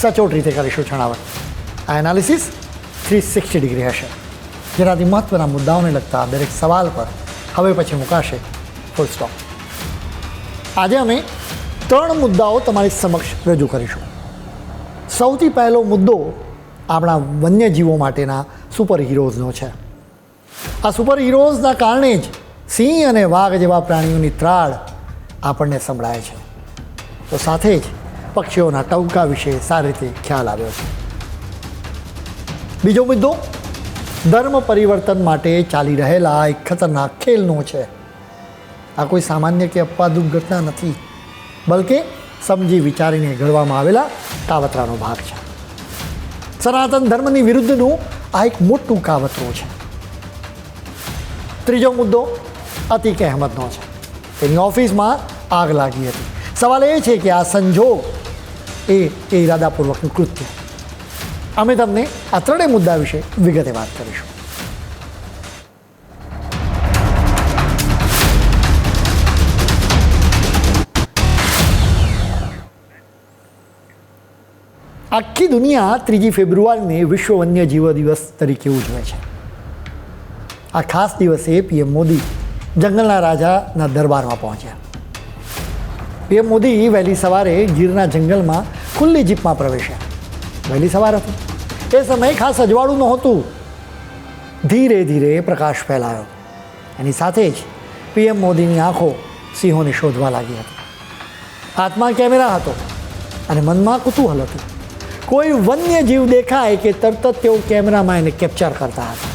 સચોટ રીતે કરીશું છણાવટ. આ એનાલિસિસ થ્રી સિક્સટી ડિગ્રી હશે. જેનાથી મહત્ત્વના મુદ્દાઓને લગતા દરેક સવાલ પર હવે પછી મુકાશે ફૂલ સ્ટોપ આજે અમે ત્રણ મુદ્દાઓ તમારી સમક્ષ રજૂ કરીશું. સૌથી પહેલો મુદ્દો આપણા વન્યજીવો માટેના સુપર હિરોઝનો છે. આ સુપર હિરોઝના કારણે જ સિંહ અને વાઘ જેવા પ્રાણીઓની ત્રાળ આપણને સંભળાય છે. તો સાથે જ પક્ષીઓના ટવકા વિશે સારી રીતે ખ્યાલ આવ્યો છે. બીજો મુદ્દો, ધર્મ પરિવર્તન માટે ચાલી રહેલા એક ખતરનાક ખેલનો છે. આ કોઈ સામાન્ય કે અપવાદરૂપ ઘટના નથી, બલકે સમજી વિચારીને ઘડવામાં આવેલા કાવતરાનો ભાગ છે. સનાતન ધર્મની વિરુદ્ધનું આ એક મોટું કાવતરું છે. ત્રીજો મુદ્દો, અતિક અહેમદનો છે. તેની ઓફિસમાં આગ લાગી હતી. સવાલ એ છે કે આ સંજોગ એ એ ઇરાદાપૂર્વકનું કૃત્ય. અમે તમને આ ત્રણેય મુદ્દા વિશે વિગતે વાત કરીશું. આખી દુનિયા ત્રીજી ફેબ્રુઆરીને વિશ્વ વન્યજીવ દિવસ તરીકે ઉજવે છે. આ ખાસ દિવસે પીએમ મોદી જંગલના રાજાના દરબારમાં પહોંચ્યા. પીએમ મોદી વહેલી સવારે ગીરના જંગલમાં ખુલ્લી જીપમાં પ્રવેશ્યા. વહેલી સવાર હતી. એ સમયે ખાસ અજવાળું નહોતું. ધીરે ધીરે પ્રકાશ ફેલાયો. એની સાથે જ પીએમ મોદીની આંખો સિંહોને શોધવા લાગી હતી. હાથમાં કેમેરા હતો અને મનમાં કુતૂહલ હતું. કોઈ વન્ય જીવ દેખાય કે તરત જ તેઓ કેમેરામાં એને કેપ્ચર કરતા હતા.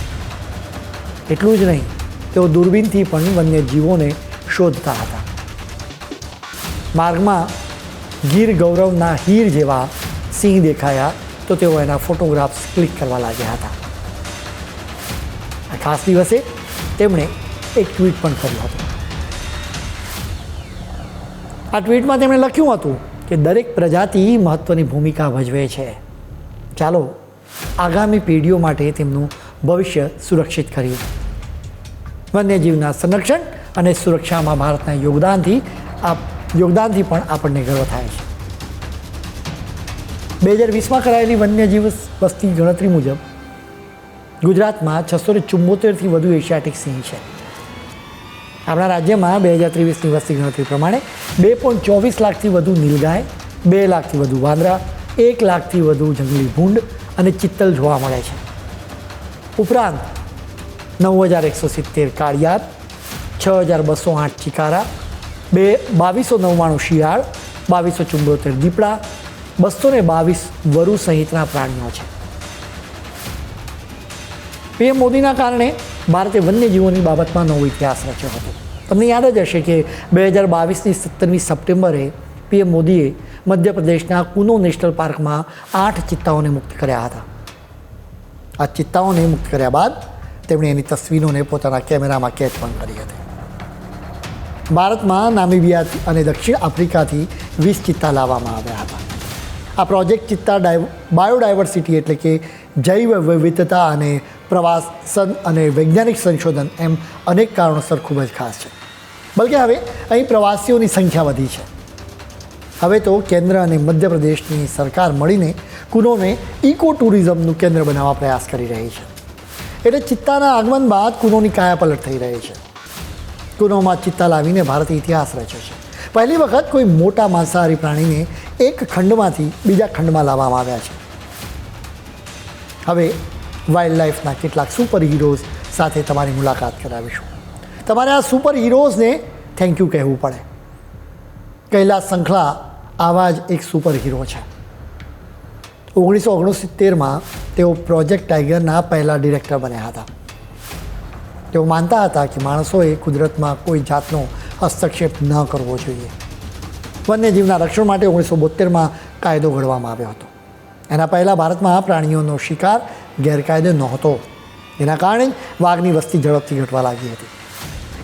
એટલું જ નહીં, તેઓ દૂરબીનથી પણ વન્ય જીવોને શોધતા હતા. માર્ગમાં ગીર ગૌરવના હીર જેવા સિંહ દેખાયા તો તેઓ એના ફોટોગ્રાફ્સ ક્લિક કરવા લાગ્યા હતા. આ ખાસ દિવસે તેમણે એક ટ્વીટ પણ કર્યું હતું. આ ટ્વીટમાં તેમણે લખ્યું હતું કે દરેક પ્રજાતિ મહત્ત્વની ભૂમિકા ભજવે છે. ચાલો આગામી પેઢીઓ માટે તેમનું ભવિષ્ય સુરક્ષિત કરીએ. વન્યજીવના સંરક્ષણ અને સુરક્ષામાં ભારતના યોગદાનથી આ યોગદાનથી પણ આપણને ગર્વ થાય છે. બે હજાર વીસમાં કરાયેલી વન્યજીવ વસ્તી ગણતરી મુજબ ગુજરાતમાં છસો ને ચુમ્મોતેરથી વધુ એશિયાટિક સિંહ છે. આપણા રાજ્યમાં બે હજાર ત્રેવીસની વસ્તી ગણતરી પ્રમાણે બે પોઈન્ટ ચોવીસ લાખથી વધુ નીલગાય, બે લાખથી વધુ વાંદરા, એક લાખથી વધુ જંગલી ભૂંડ અને ચિત્તલ જોવા મળે છે. ઉપરાંત નવ હજાર એકસો સિત્તેર કાળિયાર, છ હજાર બસો આઠ ચિકારા બે, બાવીસો નવ્વાણું શિયાળ, બાવીસો ચુંબોતેર દીપડા બસો ને બાવીસ વરુ સહિતના પ્રાણીઓ છે. પીએમ મોદીના કારણે ભારતે વન્યજીવોની બાબતમાં નવો ઇતિહાસ રચ્યો હતો. તમને યાદ જ હશે કે બે હજાર બાવીસની સત્તરમી સપ્ટેમ્બરે પીએમ મોદીએ મધ્યપ્રદેશના કુનો નેશનલ પાર્કમાં આઠ ચિત્તાઓને મુક્ત કર્યા હતા. આ ચિત્તાઓને મુક્ત કર્યા બાદ તેમણે એની તસવીરોને પોતાના કેમેરામાં કેદ પણ કરી હતી. ભારતમાં નામિબિયા અને દક્ષિણ આફ્રિકાથી વીસ ચિત્તા લાવવામાં આવ્યા હતા. આ પ્રોજેક્ટ ચિત્તા બાયોડાયવર્સિટી એટલે કે જૈવ વિવિધતા અને પ્રવાસ સન અને વૈજ્ઞાનિક સંશોધન એમ અનેક કારણોસર ખૂબ જ ખાસ છે. બલકે હવે અહીં પ્રવાસીઓની સંખ્યા વધી છે. હવે તો કેન્દ્ર અને મધ્યપ્રદેશની સરકાર મળીને કુનોને ઇકો ટુરિઝમનું કેન્દ્ર બનાવવા પ્રયાસ કરી રહી છે. એટલે ચિત્તાના આગમન બાદ કુનોની કાયાપલટ થઈ રહી છે. કુનોમાં ચિત્તા લાવીને ભારતીય ઇતિહાસ રચ્યો છે. પહેલી વખત કોઈ મોટા માંસાહારી પ્રાણીને એક ખંડમાંથી બીજા ખંડમાં લાવવામાં આવ્યા છે. હવે વાઇલ્ડ લાઈફના કેટલાક સુપર હીરોઝ સાથે તમારી મુલાકાત કરાવીશું. તમારે આ સુપર હીરોઝને થેન્ક યુ કહેવું પડે. કૈલાસ સંખલા આવા જ એક સુપર હીરો છે. ઓગણીસો ઓગણસિત્તેરમાં તેઓ પ્રોજેક્ટ ટાઈગરના પહેલા ડિરેક્ટર બન્યા હતા. તેઓ માનતા હતા કે માણસોએ કુદરતમાં કોઈ જાતનો હસ્તક્ષેપ ન કરવો જોઈએ. વન્યજીવના રક્ષણ માટે ઓગણીસો બોતેરમાં કાયદો ઘડવામાં આવ્યો હતો. એના પહેલાં ભારતમાં આ પ્રાણીઓનો શિકાર ગેરકાયદે નહોતો. એના કારણે જ વાઘની વસ્તી ઝડપથી ઘટવા લાગી હતી.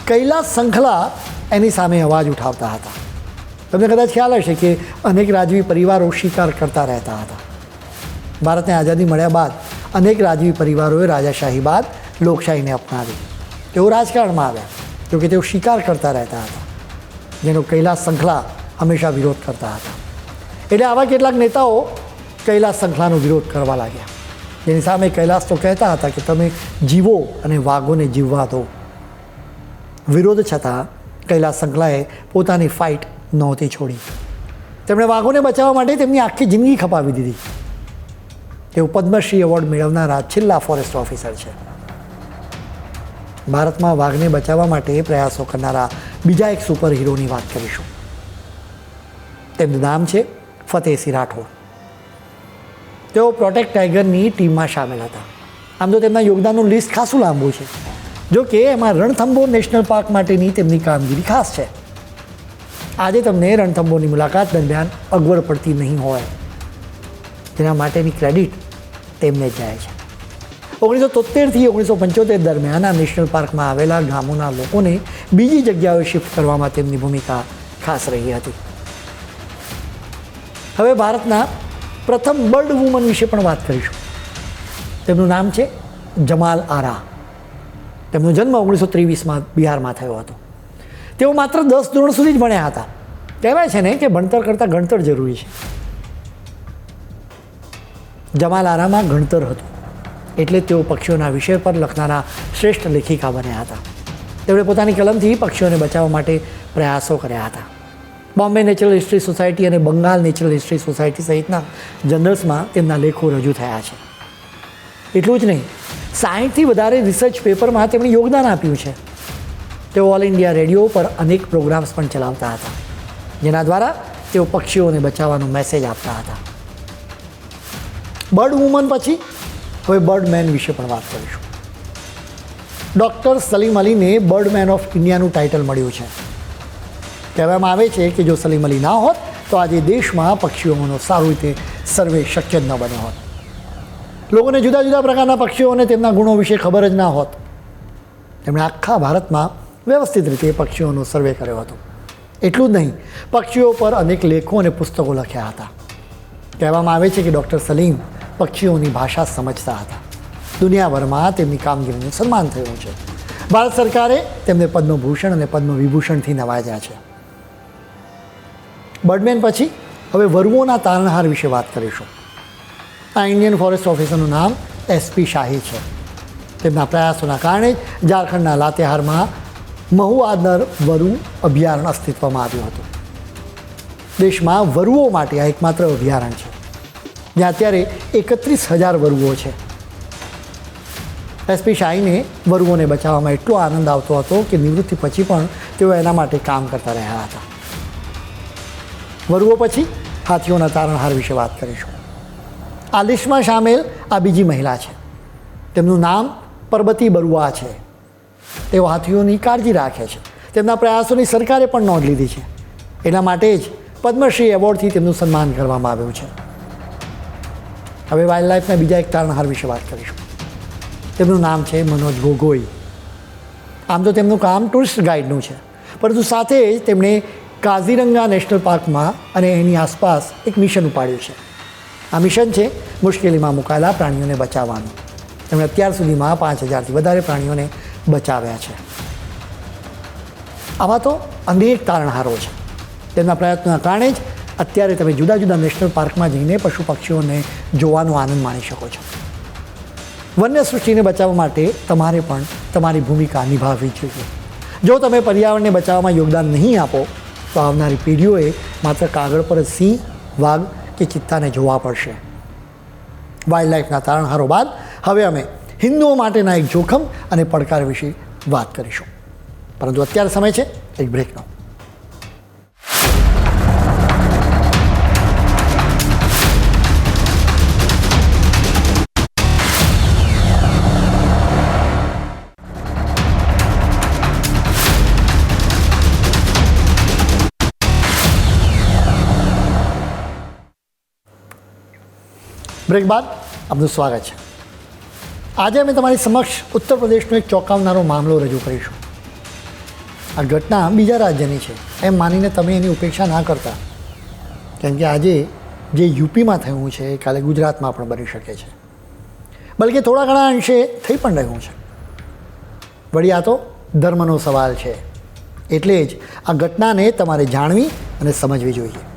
કૈલાસ સંખલા એની સામે અવાજ ઉઠાવતા હતા. તમને કદાચ ખ્યાલ હશે કે અનેક રાજવી પરિવારો શિકાર કરતા રહેતા હતા. ભારતને આઝાદી મળ્યા બાદ અનેક રાજવી પરિવારોએ રાજાશાહી બાદ લોકશાહીને અપનાવી. તેઓ રાજકારણમાં આવ્યા, જોકે તેઓ શિકાર કરતા રહેતા હતા. જેનો કૈલાસ શંખલા હંમેશા વિરોધ કરતા હતા. એટલે આવા કેટલાક નેતાઓ કૈલાસ શંખલાનો વિરોધ કરવા લાગ્યા. જેની સામે કૈલાસ તો કહેતા હતા કે તમે જીવો અને વાઘોને જીવવા દો. વિરોધ છતાં કૈલાસ શંખલાએ પોતાની ફાઇટ નહોતી છોડી. તેમણે વાઘોને બચાવવા માટે તેમની આખી જિંદગી ખપાવી દીધી. તેઓ પદ્મશ્રી એવોર્ડ મેળવનારા છેલ્લા ફોરેસ્ટ ઓફિસર છે. ભારતમાં વાઘને બચાવવા માટે પ્રયાસો કરનારા બીજા એક સુપર હીરોની વાત કરીશું. તેમનું નામ છે ફતેહસિંહ રાઠોડ. તેઓ પ્રોટેક્ટ ટાઈગરની ટીમમાં સામેલ હતા. આમ તો તેમના યોગદાનનું લિસ્ટ ખાસું લાંબુ છે. જો કે એમાં રણથંભો નેશનલ પાર્ક માટેની તેમની કામગીરી ખાસ છે. આજે તમને રણથંભોની મુલાકાત દરમિયાન અગવડ પડતી નહીં હોય. તેના માટેની ક્રેડિટ તેમને જાય છે. ઓગણીસો તોતેરથી ઓગણીસો પંચોતેર દરમિયાન આ નેશનલ પાર્કમાં આવેલા ગામોના લોકોને બીજી જગ્યાએ શિફ્ટ કરવામાં તેમની ભૂમિકા ખાસ રહી હતી. હવે ભારતના પ્રથમ બર્ડ વુમન વિશે પણ વાત કરીશું. તેમનું નામ છે જમાલ આરા. તેમનો જન્મ ઓગણીસો ત્રેવીસમાં બિહારમાં થયો હતો. તેઓ માત્ર દસ ધોરણ સુધી જ ભણ્યા હતા. કહેવાય છે ને કે ભણતર કરતાં ગણતર જરૂરી છે. જમાલ આરામાં ગણતર હતું. એટલે તેઓ પક્ષીઓના વિષય પર લખનારા શ્રેષ્ઠ લેખિકા બન્યા હતા. તેમણે પોતાની કલમથી પક્ષીઓને બચાવવા માટે પ્રયાસો કર્યા હતા. બોમ્બે નેચરલ હિસ્ટ્રી સોસાયટી અને બંગાળ નેચરલ હિસ્ટ્રી સોસાયટી સહિતના જર્નલ્સમાં તેમના લેખો રજૂ થયા છે. એટલું જ નહીં, સાહીઠથી વધારે રિસર્ચ પેપરમાં તેમણે યોગદાન આપ્યું છે. તેઓ ઓલ ઇન્ડિયા રેડિયો પર અનેક પ્રોગ્રામ્સ પણ ચલાવતા હતા, જેના દ્વારા તેઓ પક્ષીઓને બચાવવાનો મેસેજ આપતા હતા. બર્ડ વુમન પછી હવે બર્ડ મેન વિશે પણ વાત કરીશું. ડૉક્ટર સલીમ અલીને બર્ડ મેન ઓફ ઇન્ડિયાનું ટાઇટલ મળ્યું છે. કહેવામાં આવે છે કે જો સલીમ અલી ના હોત, તો આજે દેશમાં પક્ષીઓનો સારું રીતે સર્વે શક્ય જ ન બન્યો હોત. લોકોને જુદા જુદા પ્રકારના પક્ષીઓને તેમના ગુણો વિશે ખબર જ ના હોત. તેમણે આખા ભારતમાં વ્યવસ્થિત રીતે પક્ષીઓનો સર્વે કર્યો હતો. એટલું જ નહીં, પક્ષીઓ પર અનેક લેખો અને પુસ્તકો લખ્યા હતા. કહેવામાં આવે છે કે ડૉક્ટર સલીમ પક્ષીઓની ભાષા સમજતા હતા. દુનિયાભરમાં તેમની કામગીરીનું સન્માન થયું છે. ભારત સરકારે તેમને પદ્મભૂષણ અને પદ્મવિભૂષણથી નવાજ્યા છે. બર્ડમેન પછી હવે વરુઓના તારણહાર વિશે વાત કરીશું. આ ઇન્ડિયન ફોરેસ્ટ ઓફિસરનું નામ એસપી શાહી છે. તેમના પ્રયાસોના કારણે ઝારખંડના લાતેહારમાં મહુઆદર વરુ અભયારણ્ય અસ્તિત્વમાં આવ્યું હતું. દેશમાં વરુઓ માટે આ એકમાત્ર અભયારણ્ય છે. જ્યાં અત્યારે એકત્રીસ હજાર વરુઓ છે. એસપી શાહીને વરુઓને બચાવવામાં એટલો આનંદ આવતો હતો કે નિવૃત્તિ પછી પણ તેઓ એના માટે કામ કરતા રહ્યા હતા. વરુઓ પછી હાથીઓના તારણહાર વિશે વાત કરીશું. આ લિસ્ટમાં સામેલ આ બીજી મહિલા છે. તેમનું નામ પરબતી બરુઆ છે. તેઓ હાથીઓની કાળજી રાખે છે. તેમના પ્રયાસોની સરકારે પણ નોંધ લીધી છે. એના માટે જ પદ્મશ્રી એવોર્ડથી તેમનું સન્માન કરવામાં આવ્યું છે. હવે વાઇલ્ડ લાઈફના બીજા એક તારણહાર વિશે વાત કરીશું. તેમનું નામ છે મનોજ ગોગોઈ. આમ તો તેમનું કામ ટુરિસ્ટ ગાઈડનું છે. પરંતુ સાથે જ તેમણે કાઝીરંગા નેશનલ પાર્કમાં અને એની આસપાસ એક મિશન ઉપાડ્યું છે. આ મિશન છે મુશ્કેલીમાં મુકાયેલા પ્રાણીઓને બચાવવાનું. તેમણે અત્યાર સુધીમાં પાંચ હજારથી વધારે પ્રાણીઓને બચાવ્યા છે. આવા તો અનેક તારણહારો છે. તેમના પ્રયત્નોના કારણે જ અત્યારે તમે જુદા જુદા નેશનલ પાર્કમાં જઈને પશુ પક્ષીઓને જોવાનો આનંદ માણી શકો છો. વન્ય સૃષ્ટિને બચાવવા માટે તમારે પણ તમારી ભૂમિકા નિભાવવી જોઈએ. જો તમે પર્યાવરણને બચાવવામાં યોગદાન નહીં આપો, તો આવનારી પેઢીઓએ માત્ર કાગળ પર સિંહ, વાઘ કે ચિત્તાને જોવા પડશે. વાઇલ્ડ લાઈફના તારણહારો બાદ હવે અમે હિન્દુઓ માટેના એક જોખમ અને પડકાર વિશે વાત કરીશું. પરંતુ અત્યારે સમય છે, એક બ્રેકનો બ્રેક બાદ આપનું સ્વાગત છે. આજે અમે તમારી સમક્ષ ઉત્તર પ્રદેશનો એક ચોંકાવનારો મામલો રજૂ કરીશું. આ ઘટના બીજા રાજ્યની છે, એમ માનીને તમે એની ઉપેક્ષા ના કરતા, કેમ કે આજે જે યુપીમાં થયું છે, એ કાલે ગુજરાતમાં પણ બની શકે છે. બલકે થોડા ઘણા અંશે થઈ પણ રહ્યું છે. વળી આ તો ધર્મનો સવાલ છે, એટલે જ આ ઘટનાને તમારે જાણવી અને સમજવી જોઈએ.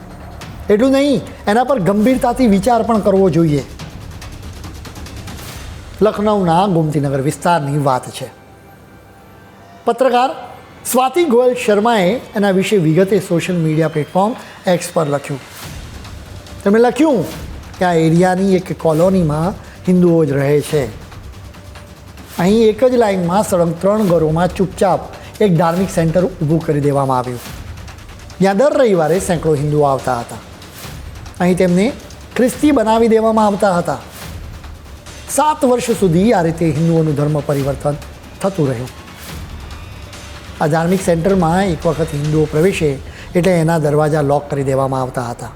એટલું નહીં, એના પર ગંભીરતાથી વિચાર પણ કરવો જોઈએ. લખનૌના ગોમતીનગર વિસ્તારની વાત છે. પત્રકાર સ્વાતિ ગોયલ શર્માએ એના વિશે વિગતે સોશિયલ મીડિયા પ્લેટફોર્મ એક્સ પર લખ્યું. તેમણે લખ્યું કે આ એરિયાની એક કોલોનીમાં હિન્દુઓ જ રહે છે. અહીં એક જ લાઇનમાં સળંગ ત્રણ ઘરોમાં ચૂપચાપ એક ધાર્મિક સેન્ટર ઊભું કરી દેવામાં આવ્યું. જ્યાં દર રવિવારે સેંકડો હિન્દુઓ આવતા હતા. અહીં તેમને ખ્રિસ્તી બનાવી દેવામાં આવતા હતા. સાત વર્ષ સુધી આ રીતે હિન્દુઓનું ધર્મ પરિવર્તન થતું રહ્યું. આ ધાર્મિક સેન્ટરમાં એક વખત હિન્દુઓ પ્રવેશે એટલે એના દરવાજા લોક કરી દેવામાં આવતા હતા.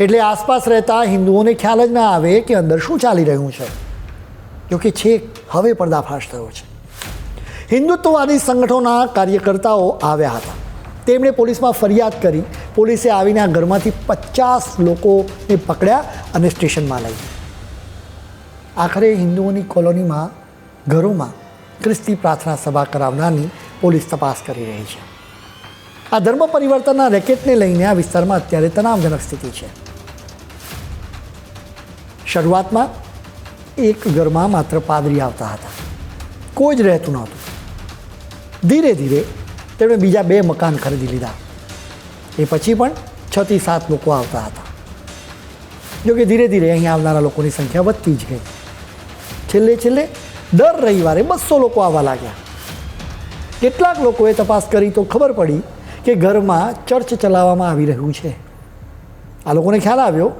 એટલે આસપાસ રહેતા હિન્દુઓને ખ્યાલ જ ના આવે કે અંદર શું ચાલી રહ્યું છે. જોકે છેક હવે પર્દાફાશ થયો છે. હિન્દુત્વવાદી સંગઠનોના કાર્યકર્તાઓ આવ્યા હતા. તેમણે પોલીસમાં ફરિયાદ કરી. પોલીસે આવીને આ ઘરમાંથી પચાસ લોકોને પકડ્યા અને સ્ટેશનમાં લઈ. આખરે હિન્દુઓની કોલોનીમાં, ઘરોમાં ખ્રિસ્તી પ્રાર્થના સભા કરાવનારની પોલીસ તપાસ કરી રહી છે. આ ધર્મ પરિવર્તનના રેકેટને લઈને આ વિસ્તારમાં અત્યારે તણાવજનક સ્થિતિ છે. શરૂઆતમાં એક ઘરમાં માત્ર પાદરી આવતા હતા. કોઈ જ રહેતું નહોતું. ધીરે ધીરે તેમણે બીજા બે મકાન ખરીદી લીધા. એ પછી પણ છથી સાત લોકો આવતા હતા. જોકે ધીરે ધીરે અહીં આવનારા લોકોની સંખ્યા વધતી જ ગઈ. છેલ્લે છેલ્લે દર રવિવારે બસો લોકો આવવા લાગ્યા. કેટલાક લોકોએ તપાસ કરી તો ખબર પડી કે ઘરમાં ચર્ચ ચલાવવામાં આવી રહ્યું છે. આ લોકોને ખ્યાલ આવ્યો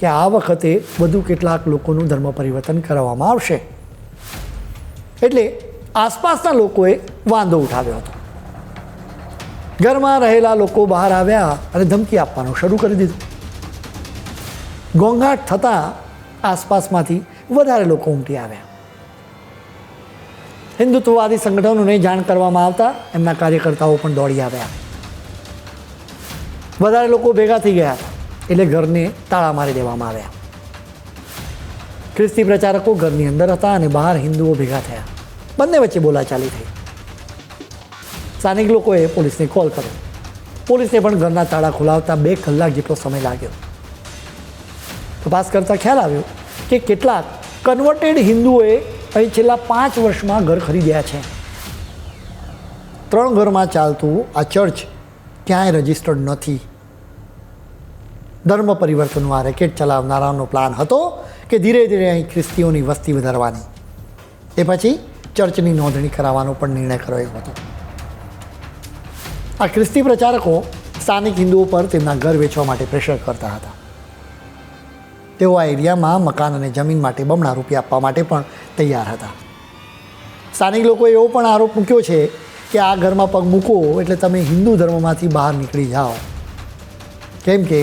કે આ વખતે વધુ કેટલાક લોકોનું ધર્મ પરિવર્તન કરવામાં આવશે. એટલે આસપાસના લોકોએ વાંધો ઉઠાવ્યો હતો. ઘરમાં રહેલા લોકો બહાર આવ્યા અને ધમકી આપવાનું શરૂ કરી દીધું. ઘોંઘાટ થતાં આસપાસમાંથી વધારે લોકો ઉમટી આવ્યા. હિન્દુત્વવાદી સંગઠનોને જાણ કરવામાં આવતા એમના કાર્યકર્તાઓ પણ દોડી આવ્યા. વધારે લોકો ભેગા થઈ ગયા એટલે ઘરને તાળા મારી દેવામાં આવ્યા. ખ્રિસ્તી પ્રચારકો ઘરની અંદર હતા અને બહાર હિન્દુઓ ભેગા થયા. બંને વચ્ચે બોલાચાલી થઈ. સ્થાનિક લોકોએ પોલીસને કોલ કર્યો. પોલીસને પણ ઘરના તાળા ખોલાવતા બે કલાક જેટલો સમય લાગ્યો. તપાસ કરતાં ખ્યાલ આવ્યો કે કેટલાક કન્વર્ટેડ હિન્દુઓએ અહીં છેલ્લા પાંચ વર્ષમાં ઘર ખરીદ્યા છે. ત્રણ ઘરમાં ચાલતું આ ચર્ચ ક્યાંય રજિસ્ટર્ડ નથી. ધર્મ પરિવર્તનનું આ રેકેટ ચલાવનારાનો પ્લાન હતો કે ધીરે ધીરે અહીં ખ્રિસ્તીઓની વસ્તી વધારવાની. એ પછી ચર્ચની નોંધણી કરાવવાનો પણ નિર્ણય કરાયો હતો. આ ખ્રિસ્તી પ્રચારકો સ્થાનિક હિન્દુઓ પર તેમના ઘર વેચવા માટે પ્રેશર કરતા હતા. તેઓ આ એરિયામાં મકાન અને જમીન માટે બમણા રૂપિયા આપવા માટે પણ તૈયાર હતા. સ્થાનિક લોકોએ એવો પણ આરોપ મૂક્યો છે કે આ ઘરમાં પગ મૂકો એટલે તમે હિન્દુ ધર્મમાંથી બહાર નીકળી જાઓ. કેમ કે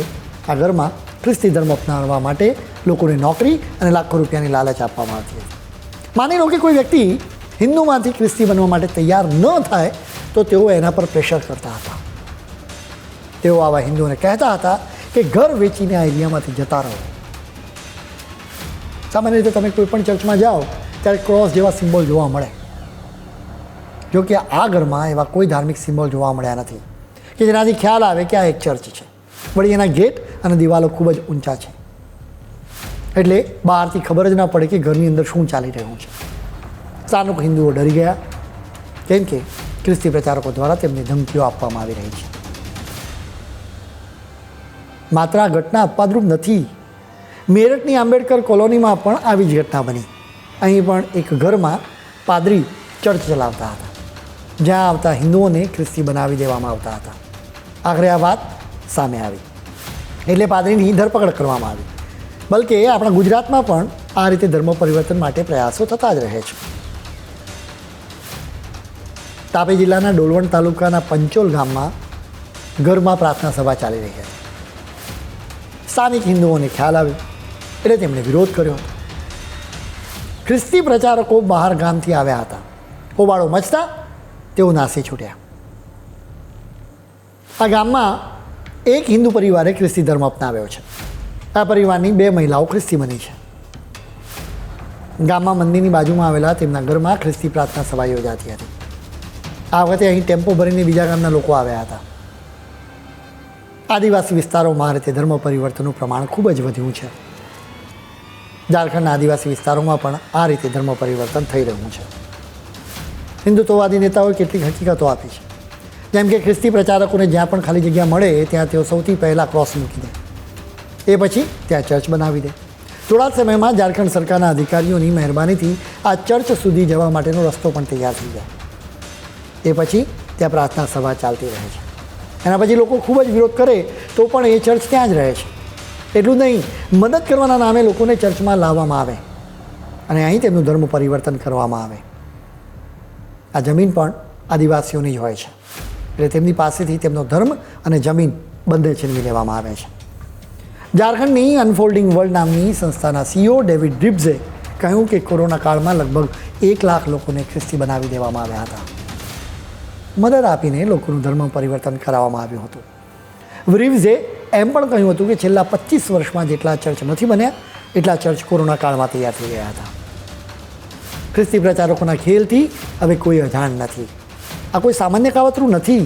આ ઘરમાં ખ્રિસ્તી ધર્મ અપનાવવા માટે લોકોને નોકરી અને લાખો રૂપિયાની લાલચ આપવામાં આવતી હતી. માની લો કે કોઈ વ્યક્તિ હિન્દુમાંથી ખ્રિસ્તી બનવા માટે તૈયાર ન થાય તો તેઓ એના પર પ્રેશર કરતા હતા. તેઓ આવા હિન્દુઓને કહેતા હતા કે ઘર વેચીને આ એરિયામાંથી જતા રહો. સામાન્ય રીતે તમે કોઈ પણ ચર્ચમાં જાઓ, ત્યારે ક્રોસ જેવા સિમ્બોલ જોવા મળે. જો કે આ ઘરમાં એવા કોઈ ધાર્મિક સિમ્બોલ જોવા મળ્યા નથી, કે જેનાથી ખ્યાલ આવે કે આ એક ચર્ચ છે. વળી એના ગેટ અને દિવાલો ખૂબ જ ઊંચા છે. એટલે બહારથી ખબર જ ના પડે કે ઘરની અંદર શું ચાલી રહ્યું છે. સ્થાનિક હિન્દુઓ ડરી ગયા. કેમ કે ખ્રિસ્તી પ્રચારકો દ્વારા તેમને ધમકીઓ આપવામાં આવી રહી છે. માત્ર આ ઘટના અપવાદરૂપ નથી, મેરઠની આંબેડકર કોલોનીમાં પણ આવી જ ઘટના બની. અહીં પણ એક ઘરમાં પાદરી ચર્ચ ચલાવતા હતા, જ્યાં આવતા હિન્દુઓને ખ્રિસ્તી બનાવી દેવામાં આવતા હતા. આખરે આ વાત સામે આવી. એટલે પાદરીની ધરપકડ કરવામાં આવી. બલકે આપણા ગુજરાતમાં પણ આ રીતે ધર્મ પરિવર્તન માટે પ્રયાસો થતા જ રહે છે. તાપી જિલ્લાના ડોલવણ તાલુકાના પંચોલ ગામમાં ઘરમાં પ્રાર્થના સભા ચાલી રહી હતી. સ્થાનિક હિન્દુઓને ખ્યાલ આવ્યો એટલે તેમણે વિરોધ કર્યો. ખ્રિસ્તી પ્રચારકો બહાર ગામથી આવ્યા હતા. હોબાળો મચતા તેઓ નાસી છૂટ્યા. આ ગામમાં એક હિન્દુ પરિવારે ખ્રિસ્તી ધર્મ અપનાવ્યો છે. આ પરિવારની બે મહિલાઓ ખ્રિસ્તી બની છે. ગામમાં મંદિરની બાજુમાં આવેલા તેમના ઘરમાં ખ્રિસ્તી પ્રાર્થના સભા યોજાતી હતી. આ વખતે અહીં ટેમ્પો ભરીને બીજા ગામના લોકો આવ્યા હતા. આદિવાસી વિસ્તારોમાં રીતે ધર્મ પરિવર્તનનું પ્રમાણ ખૂબ જ વધ્યું છે. ઝારખંડના આદિવાસી વિસ્તારોમાં પણ આ રીતે ધર્મ પરિવર્તન થઈ રહ્યું છે. હિન્દુત્વવાદી નેતાઓએ કેટલીક હકીકતો આપી છે. જેમ કે ખ્રિસ્તી પ્રચારકોને જ્યાં પણ ખાલી જગ્યા મળે, ત્યાં તેઓ સૌથી પહેલાં ક્રોસ મૂકી દે. એ પછી ત્યાં ચર્ચ બનાવી દે. થોડા સમયમાં ઝારખંડ સરકારના અધિકારીઓની મહેરબાનીથી આ ચર્ચ સુધી જવા માટેનો રસ્તો પણ તૈયાર થઈ જાય. એ પછી ત્યાં પ્રાર્થના સભા ચાલતી રહે છે. એના પછી લોકો ખૂબ જ વિરોધ કરે તો પણ એ ચર્ચ ત્યાં જ રહે છે. એટલું નહીં, મદદ કરવાના નામે લોકોને ચર્ચમાં લાવવામાં આવે અને અહીં તેમનું ધર્મ પરિવર્તન કરવામાં આવે. આ જમીન પણ આદિવાસીઓની જ હોય છે. એટલે તેમની પાસેથી તેમનો ધર્મ અને જમીન બંને છીનવી લેવામાં આવે છે. ઝારખંડની અનફોલ્ડિંગ વર્લ્ડ નામની સંસ્થાના સીઈઓ ડેવિડ ડ્રિબ્સે કહ્યું કે કોરોના કાળમાં લગભગ એક લાખ લોકોને ખ્રિસ્તી બનાવી દેવામાં આવ્યા હતા. મદદ આપીને લોકોનું ધર્મ પરિવર્તન કરાવવામાં આવ્યું હતું. વ્રીવ્ઝે એમ પણ કહ્યું હતું કે છેલ્લા પચીસ વર્ષમાં જેટલા ચર્ચ નથી બન્યા, એટલા ચર્ચ કોરોના કાળમાં તૈયાર થઈ ગયા હતા. ખ્રિસ્તી પ્રચારકોના ખેલથી હવે કોઈ અજાણ નથી. આ કોઈ સામાન્ય કાવતરું નથી,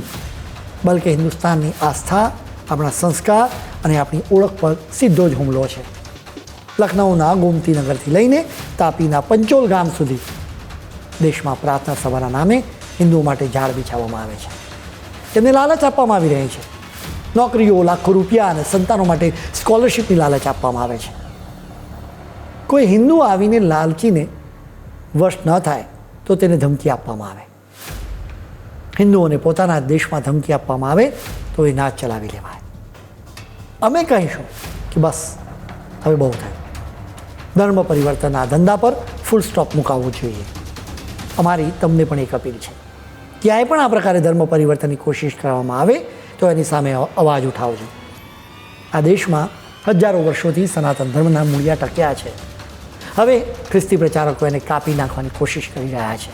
બલકે હિન્દુસ્તાનની આસ્થા, આપણા સંસ્કાર અને આપણી ઓળખ પર સીધો જ હુમલો છે. લખનૌના ગોમતીનગરથી લઈને તાપીના પંચોલ ગામ સુધી દેશમાં પ્રાર્થના સભાના નામે હિન્દુઓ માટે ઝાડ બિછાવવામાં આવે છે. તેમને લાલચ આપવામાં આવી રહી છે. નોકરીઓ, લાખો રૂપિયા અને સંતાનો માટે સ્કોલરશિપની લાલચ આપવામાં આવે છે. કોઈ હિન્દુ આવીને લાલચીને વશ ન થાય તો તેને ધમકી આપવામાં આવે. હિન્દુઓને પોતાના દેશમાં ધમકી આપવામાં આવે તો એ નાચ ચલાવી લેવાય. અમે કહીશું કે બસ, હવે બહુ થયું. ધર્મ પરિવર્તનના ધંધા પર ફૂલ સ્ટોપ મુકાવવું જોઈએ. અમારી તમને પણ એક અપીલ છે. ક્યાંય પણ આ પ્રકારે ધર્મ પરિવર્તનની કોશિશ કરવામાં આવે તો એની સામે અવાજ ઉઠાવજો. આ દેશમાં હજારો વર્ષોથી સનાતન ધર્મના મૂળિયા ટક્યા છે. હવે ખ્રિસ્તી પ્રચારકો એને કાપી નાખવાની કોશિશ કરી રહ્યા છે.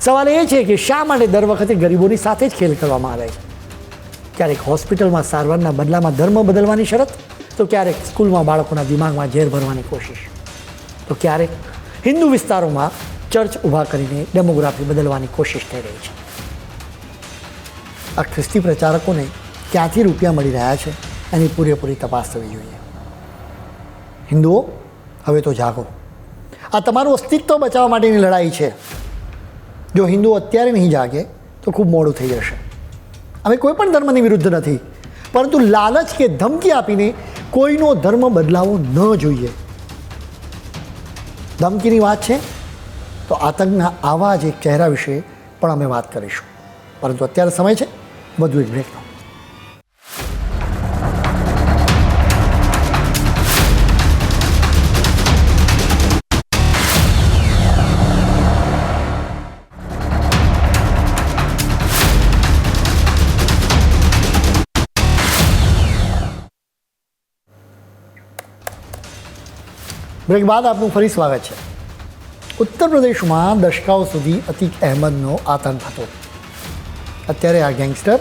સવાલ એ છે કે શા માટે દર વખતે ગરીબોની સાથે જ ખેલ કરવામાં આવે છે? ક્યારેક હોસ્પિટલમાં સારવારના બદલામાં ધર્મ બદલવાની શરત? તો ક્યારેક સ્કૂલમાં બાળકોના દિમાગમાં ઝેર ભરવાની કોશિશ? તો ક્યારેક હિન્દુ વિસ્તારોમાં ચર્ચ ઊભા કરીને ડેમોગ્રાફી બદલવાની કોશિશ થઈ રહી છે. આ ખ્રિસ્તી પ્રચારકોને ક્યાંથી રૂપિયા મળી રહ્યા છે એની પૂરેપૂરી તપાસ થવી જોઈએ. હિન્દુઓ, હવે તો જાગો. આ તમારું અસ્તિત્વ બચાવવા માટેની લડાઈ છે. જો હિન્દુઓ અત્યારે નહીં જાગે, તો ખૂબ મોડું થઈ જશે. અમે કોઈ પણ ધર્મની વિરુદ્ધ નથી, પરંતુ લાલચ કે ધમકી આપીને કોઈનો ધર્મ બદલાવવો ન જોઈએ. ધમકીની વાત છે તો આતંકના આવા જ એક ચહેરા વિશે પણ અમે વાત કરીશું. પરંતુ અત્યારે સમય છે, વધુ એક બ્રેકનો બ્રેક બાદ આપનું ફરી સ્વાગત છે. ઉત્તર પ્રદેશમાં દશકાઓ સુધી અતિક અહેમદનો આતંક હતો. અત્યારે આ ગેંગસ્ટર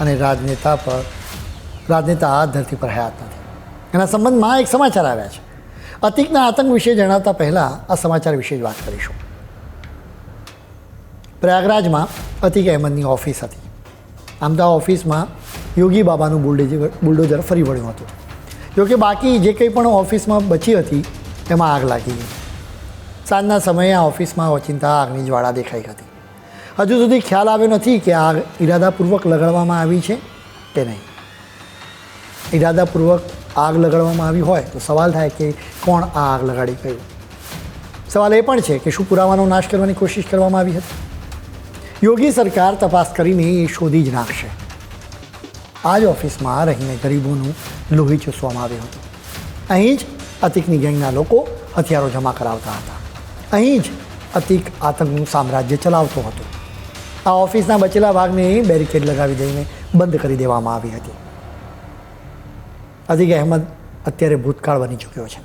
અને રાજનેતા પર, રાજનેતા આ ધરતી પર હયાત નથી. એના સંબંધમાં એક સમાચાર આવ્યા છે. અતિકના આતંક વિશે જણાવતા પહેલાં આ સમાચાર વિશે જ વાત કરીશું. પ્રયાગરાજમાં અતિક અહેમદની ઓફિસ હતી. આમ તો આ ઓફિસમાં યોગી બાબાનું બુલડોઝર બુલડોઝર ફરી વળ્યું હતું. જોકે બાકી જે કંઈ પણ ઓફિસમાં બચી હતી, એમાં આગ લાગી ગઈ. સાંજના સમયે આ ઓફિસમાં ઓચિંતા આગની જ્વાળા દેખાઈ હતી. હજુ સુધી ખ્યાલ આવ્યો નથી કે આગ ઈરાદાપૂર્વક લગાડવામાં આવી છે કે નહીં. ઈરાદાપૂર્વક આગ લગાડવામાં આવી હોય તો સવાલ થાય કે કોણ આ આગ લગાડી ગયું? સવાલ એ પણ છે કે શું પુરાવાનો નાશ કરવાની કોશિશ કરવામાં આવી હતી? યોગી સરકાર તપાસ કરીને એ શોધી જ નાખશે. આ જ ઓફિસમાં રહીને ગરીબોનું લોહી ચૂસવામાં આવ્યું હતું. અહીં જ અતિકની ગેંગના લોકો હથિયારો જમા કરાવતા હતા. અહીં જ અતિક આતંકનું સામ્રાજ્ય ચલાવતો હતો. આ ઓફિસના બચેલા ભાગને બેરિકેડ લગાવી દઈને બંધ કરી દેવામાં આવી હતી. અતિક અહેમદ અત્યારે ભૂતકાળ બની ચૂક્યો છે.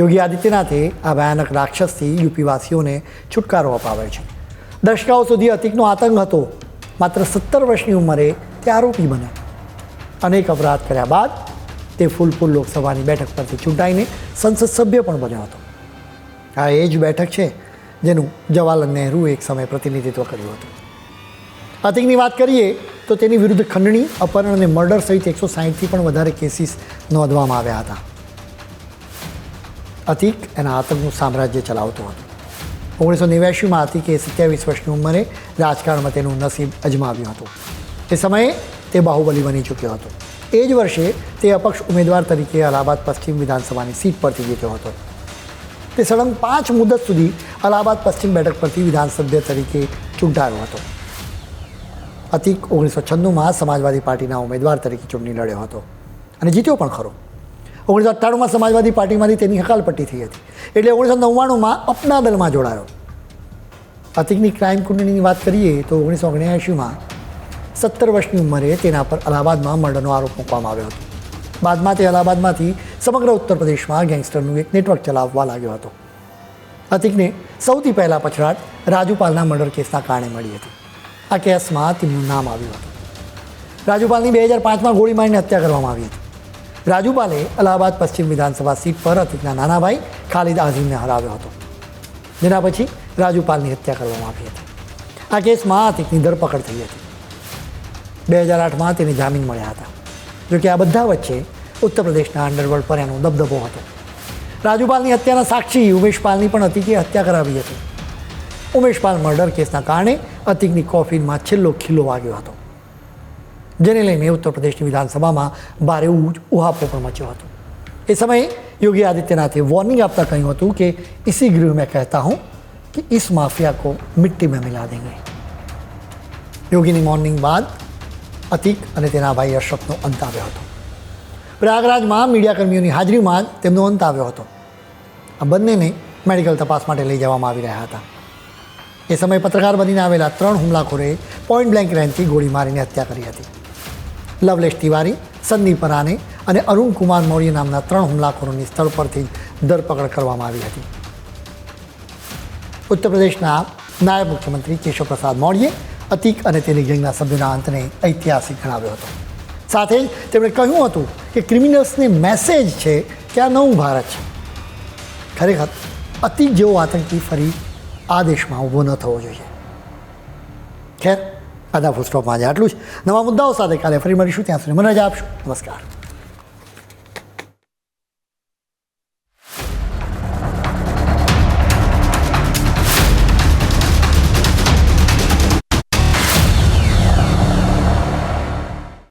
યોગી આદિત્યનાથે આ ભયાનક રાક્ષસથી યુપીવાસીઓને છુટકારો અપાવ્યો છે. દશકાઓ સુધી અતિકનો આતંક હતો. માત્ર સત્તર વર્ષની ઉંમરે તે આરોપી બન્યો. અનેક અપરાધ કર્યા બાદ તે ફૂલપુર લોકસભાની બેઠક પરથી ચૂંટાઈને સંસદ સભ્ય પણ બન્યો હતો. આ એ જ બેઠક છે જેનું જવાહરલાલ નહેરુએ એક સમયે પ્રતિનિધિત્વ કર્યું હતું. અતિકની વાત કરીએ તો તેની વિરુદ્ધ ખંડણી, અપહરણ અને મર્ડર સહિત એકસો સાહીઠથી પણ વધારે કેસીસ નોંધવામાં આવ્યા હતા. અતિક એના આતંકનું સામ્રાજ્ય ચલાવતો હતો. ઓગણીસો નેવ્યાસીમાં અતિકે સત્યાવીસ વર્ષની ઉંમરે રાજકારણમાં તેનું નસીબ અજમાવ્યું હતું. એ સમયે તે બાહુબલી બની ચૂક્યો હતો. એ જ વર્ષે તે અપક્ષ ઉમેદવાર તરીકે અલ્હાબાદ પશ્ચિમ વિધાનસભાની સીટ પરથી જીત્યો હતો. તે સળંગ પાંચ મુદત સુધી અલ્હાબાદ પશ્ચિમ બેઠક પરથી વિધાનસભ્ય તરીકે ચૂંટાયો હતો. અતિક ઓગણીસો છન્નુંમાં સમાજવાદી પાર્ટીના ઉમેદવાર તરીકે ચૂંટણી લડ્યો હતો અને જીત્યો પણ ખરો. ઓગણીસો અઠ્ઠાણુંમાં સમાજવાદી પાર્ટીમાંથી તેની હકાલપટ્ટી થઈ હતી. એટલે ઓગણીસો નવ્વાણુંમાં અપના દળમાં જોડાયો. અતિકની ક્રાઇમ કુંડળીની વાત કરીએ તો ઓગણીસો ઓગણ્યાએંશીમાં સત્તર વર્ષની ઉંમરે તેના પર અલ્હાબાદમાં મર્ડરનો આરોપ મૂકવામાં આવ્યો હતો. બાદમાં તે અલ્હાબાદમાંથી સમગ્ર ઉત્તર પ્રદેશમાં ગેંગસ્ટરનું એક નેટવર્ક ચલાવવા લાગ્યો હતો. અતિકને સૌથી પહેલાં પછડાટ રાજુપાલના મર્ડર કેસના કારણે મળી હતી. આ કેસમાં તેમનું નામ આવ્યું હતું. રાજુપાલની બે હજાર પાંચમાં ગોળી મારીને હત્યા કરવામાં આવી હતી. રાજુપાલે અલ્હાબાદ પશ્ચિમ વિધાનસભા સીટ પર અતિકના નાના ભાઈ ખાલિદ આઝીમને હરાવ્યો હતો. જેના પછી રાજુપાલની હત્યા કરવામાં આવી હતી. આ કેસમાં અતિકની ધરપકડ થઈ હતી. બે હજાર આઠમાં તેને જામીન મળ્યા હતા. જોકે આ બધા વચ્ચે ઉત્તર પ્રદેશના અંડરવર્લ્ડ પર એનો દબદબો હતો રાજુપાલની હત્યાના સાક્ષી ઉમેશપાલની પણ અતિકે હત્યા કરાવી હતી ઉમેશપાલ મર્ડર કેસના કારણે અતિકની કોફીનમાં છેલ્લો ખીલ્લો વાગ્યો હતો જેને લઈને ઉત્તર પ્રદેશની વિધાનસભામાં ભારે ઉ- ઉહાપો પણ મચ્યો હતો એ સમયે યોગી આદિત્યનાથે વોર્નિંગ આપતા કહ્યું હતું કે इसी गृह में कहता हूँ कि इस माफिया को मिट्टी में मिला देंगे યોગીની મોર્નિંગ બાદ અતિક અને તેના ભાઈ અશરફનો અંત આવ્યો હતો. પ્રયાગરાજમાં મીડિયાકર્મીઓની હાજરીમાં જ તેમનો અંત આવ્યો હતો. આ બંનેને મેડિકલ તપાસ માટે લઈ જવામાં આવી રહ્યા હતા. એ સમયે પત્રકાર બનીને આવેલા ત્રણ હુમલાખોરે પોઈન્ટ બ્લેન્ક રેન્જથી ગોળી મારીને હત્યા કરી હતી. લવલેશ તિવારી, સંદીપ પરાને અને અરુણ કુમાર મૌર્ય નામના ત્રણ હુમલાખોરોની સ્થળ પરથી ધરપકડ કરવામાં આવી હતી. ઉત્તર પ્રદેશના નાયબ મુખ્યમંત્રી કેશવ પ્રસાદ મૌર્યે અતિક અને તેની ગેંગના સભ્યોના અંતને ઐતિહાસિક ગણાવ્યો હતો. સાથે જ તેમણે કહ્યું હતું કે ક્રિમિનલ્સને મેસેજ છે કે આ નવું ભારત છે. ખરેખર, અતિક જેવો આતંકી ફરી આ દેશમાં ઊભો ન થવો જોઈએ. ખેર, આદા ફૂલસ્ટોપમાં આજે આટલું જ. નવા મુદ્દાઓ સાથે કાલે ફરી મળીશું. ત્યાં સુધી મને રજા આપશો. નમસ્કાર.